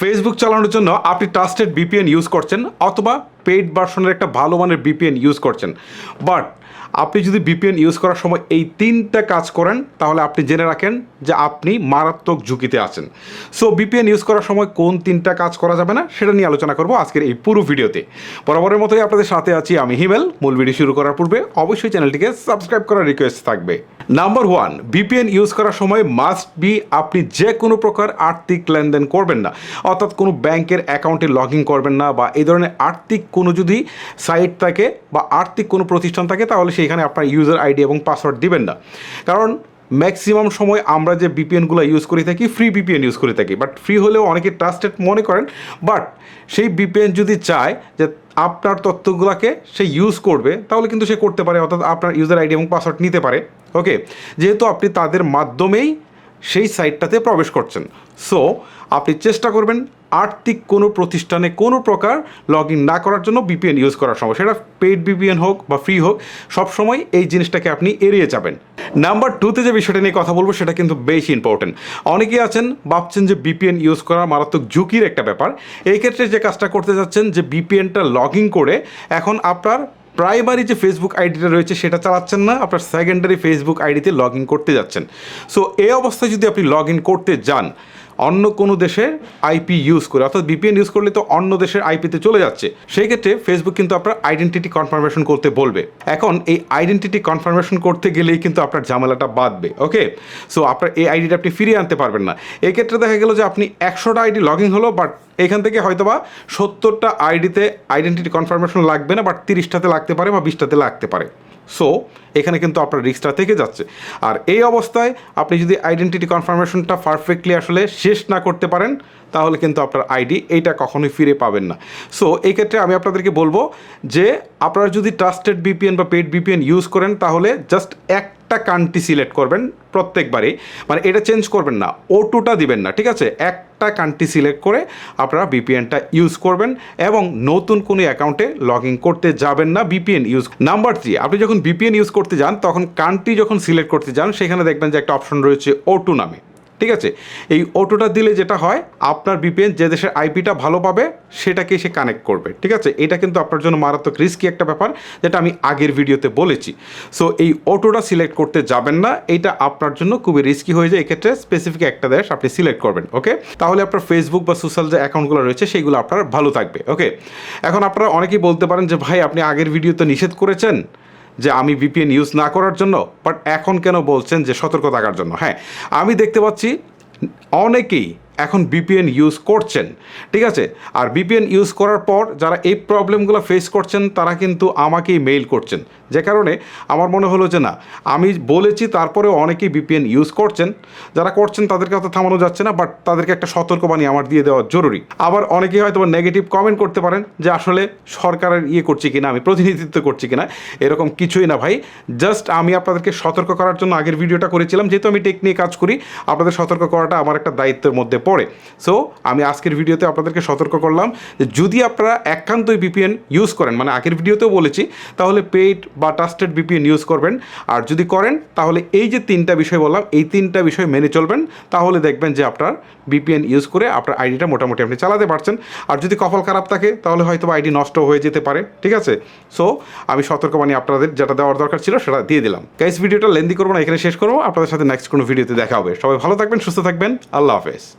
Facebook চালানোর জন্য আপনি ট্রাস্টেড বিপিএন ইউজ করছেন অথবা পেইড ভার্সনের একটা ভালো মানের বিপিএন ইউজ করছেন। বাট আপনি যদি বিপিএন ইউজ করার সময় এই তিনটা কাজ করেন, তাহলে আপনি জেনে রাখেন যে আপনি মারাত্মক ঝুঁকিতে আছেন। সো বিপিএন ইউজ করার সময় কোন তিনটা কাজ করা যাবে না, সেটা নিয়ে আলোচনা করব আজকের এই পুরো ভিডিওতে। বরাবরের মতোই আপনাদের সাথে আছি আমি হিমেল। মূল ভিডিও শুরু করার পূর্বে অবশ্যই চ্যানেলটিকে সাবস্ক্রাইব করার রিকোয়েস্ট থাকবে। নাম্বার ওয়ান বিপিএন ইউজ করার সময় মাস্ট বি আপনি যে কোনো প্রকার আর্থিক লেনদেন করবেন না। অর্থাৎ কোনো ব্যাংকের অ্যাকাউন্টে লগ ইন করবেন না বা এই ধরনের আর্থিক কোনো যদি সাইট থাকে বা আর্থিক কোনো প্রতিষ্ঠান থাকে, তাহলে সেইখানে আপনার ইউজার আইডি এবং পাসওয়ার্ড দিবেন না। কারণ ম্যাক্সিমাম সময় আমরা যে বিপিএনগুলো ইউজ করে থাকি ফ্রি বিপিএন ইউজ করে থাকি। বাট ফ্রি হলেও অনেকে ট্রাস্টেড মনে করেন। বাট সেই বিপিএন যদি চায় যে আপনার তথ্যগুলোকে সে ইউজ করবে, তাহলে কিন্তু সে করতে পারে। অর্থাৎ আপনার ইউজার আইডি এবং পাসওয়ার্ড নিতে পারে। ওকে যেহেতু আপনি তাদের মাধ্যমেই সেই সাইটটাতে প্রবেশ করছেন। সো আপনি চেষ্টা করবেন আর্থিক কোনো প্রতিষ্ঠানে কোনো প্রকার লগ ইন না করার জন্য বিপিএন ইউজ করার সময় সেটা পেইড বিপিএন হোক বা ফ্রি হোক সবসময় এই জিনিসটাকে আপনি এড়িয়ে যাবেন। নাম্বার টুতে যে বিষয়টা নিয়ে কথা বলব, সেটা কিন্তু বেশি ইম্পর্টেন্ট অনেকেই আছেন, ভাবছেন যে বিপিএন ইউজ করা মারাত্মক ঝুঁকির একটা ব্যাপার। এই ক্ষেত্রে যে কাজটা করতে যাচ্ছেন, যে বিপিএনটা লগ ইন করে এখন আপনার প্রাইমারি যে ফেসবুক আইডিটা রয়েছে, সেটা চালাচ্ছেন না, আপনার সেকেন্ডারি ফেসবুক আইডিতে লগ ইন করতে যাচ্ছেন। সো এই অবস্থায় যদি আপনি লগ ইন করতে যান অন্য কোনো দেশের আইপি ইউজ করে, অর্থাৎ বিপিএন ইউজ করলে তো অন্য দেশের আইপিতে চলে যাচ্ছে। সেই ক্ষেত্রে ফেসবুক কিন্তু আপনার আইডেন্টিটি কনফার্মেশন করতে বলবে। এখন এই আইডেন্টিটি কনফার্মেশন করতে গেলেই কিন্তু আপনার ঝামেলাটা বাঁধবে ওকে সো আপনার এই আইডিটা আপনি ফিরিয়ে আনতে পারবেন না। এক্ষেত্রে দেখা গেল যে আপনি একশোটা আইডি লগ ইন হলো বাট এখান থেকে হয়তোবা সত্তরটা আইডিতে আইডেন্টিটি কনফার্মেশন লাগবে না বাট তিরিশটাতে লাগতে পারে বা বিশটাতে লাগতে পারে। সো এখানে কিন্তু আপনার রিস্কটা থেকে যাচ্ছে। আর এই অবস্থায় আপনি যদি আইডেন্টিটি কনফার্মেশনটা পারফেক্টলি আসলে শেষ না করতে পারেন, তাহলে কিন্তু আপনার আইডি এইটা কখনোই ফিরে পাবেন না। সো এই ক্ষেত্রে আমি আপনাদেরকে বলব যে আপনারা যদি ট্রাস্টেড বিপিএন বা পেড বিপিএন ইউজ করেন, তাহলে জাস্ট একটা কান্ট্রি সিলেক্ট করবেন প্রত্যেকবারই। মানে এটা চেঞ্জ করবেন না ও টুটা দিবেন না, ঠিক আছে? একটা কান্ট্রি সিলেক্ট করে আপনারা বিপিএনটা ইউজ করবেন এবং নতুন কোনো অ্যাকাউন্টে লগ ইন করতে যাবেন না বিপিএন ইউজ নাম্বার থ্রি আপনি যখন বিপিএন ইউজ করতে যান, তখন কান্ট্রি যখন সিলেক্ট করতে যান, সেখানে দেখবেন যে একটা অপশন রয়েছে ও টু নামে। ঠিক আছে? এই অটোটা দিলে যেটা হয়, আপনার বিপিএন যে দেশের আইপিটা ভালো পাবে সেটাকে সে কানেক্ট করবে, ঠিক আছে? এটা কিন্তু আপনার জন্য মারাত্মক রিস্কি একটা ব্যাপার, যেটা আমি আগের ভিডিওতে বলেছি। সো এই অটোটা সিলেক্ট করতে যাবেন না, এটা আপনার জন্য খুবই রিস্কি হয়ে যায়। এক্ষেত্রে স্পেসিফিক একটা দেশ আপনি সিলেক্ট করবেন ওকে তাহলে আপনার ফেসবুক বা সোশ্যাল যে অ্যাকাউন্টগুলো রয়েছে সেইগুলো আপনার ভালো থাকবে ওকে এখন আপনারা অনেকেই বলতে পারেন যে, ভাই, আপনি আগের ভিডিওতে নিষেধ করেছেন। যে আমি ভিপিএন ইউজ না করার জন্য বাট এখন কেন বলছেন যে সতর্ক থাকার জন্য? হ্যাঁ আমি দেখতে পাচ্ছি অনেকেই এখন বিপিএন ইউজ করছেন, ঠিক আছে? আর বিপিএন ইউজ করার পর যারা এই প্রবলেমগুলো ফেস করছেন, তারা কিন্তু আমাকেই মেইল করছেন। যে কারণে আমার মনে হলো যে না, আমি বলেছি তারপরেও অনেকেই বিপিএন ইউজ করছেন। যারা করছেন, তাদেরকে হয়তো থামানো যাচ্ছে না বাট তাদেরকে একটা সতর্কবাণী আমার দিয়ে দেওয়া জরুরি। আবার অনেকেই হয়তো নেগেটিভ কমেন্ট করতে পারেন, যে আসলে সরকারের ইয়ে করছি কিনা, আমি প্রতিনিধিত্ব করছি কিনা, এরকম কিছুই না ভাই। জাস্ট আমি আপনাদেরকে সতর্ক করার জন্য আগের ভিডিওটা করেছিলাম, যেহেতু আমি টেক নিয়ে কাজ করি, আপনাদের সতর্ক করাটা আমার একটা দায়িত্বের মধ্যে পড়ে। সো আমি আজকের ভিডিওতে আপনাদেরকে সতর্ক করলাম যে যদি আপনারা একান্তই বিপিএন ইউজ করেন মানে আগের ভিডিওতেও বলেছি, তাহলে পেইড বা ট্রাস্টেড বিপিএন ইউজ করবেন। আর যদি করেন, তাহলে এই যে তিনটা বিষয় বললাম, এই তিনটা বিষয় মেনে চলবেন। তাহলে দেখবেন যে আপনার বিপিএন ইউজ করে আপনার আইডিটা মোটামুটি আপনি চালাতে পারছেন। আর যদি কপাল খারাপ থাকে, তাহলে হয়তো আইডি নষ্ট হয়ে যেতে পারে। ঠিক আছে? সো আমি সতর্কবাণী আপনাদের যেটা দেওয়ার দরকার ছিল, সেটা দিয়ে দিলাম। গাইস ভিডিওটা লেন্দি করব না, এখানে শেষ করব। আপনাদের সাথে নেক্সট কোনো ভিডিওতে দেখা হবে। সবাই ভালো থাকবেন, সুস্থ থাকবেন। আল্লাহ হাফেজ।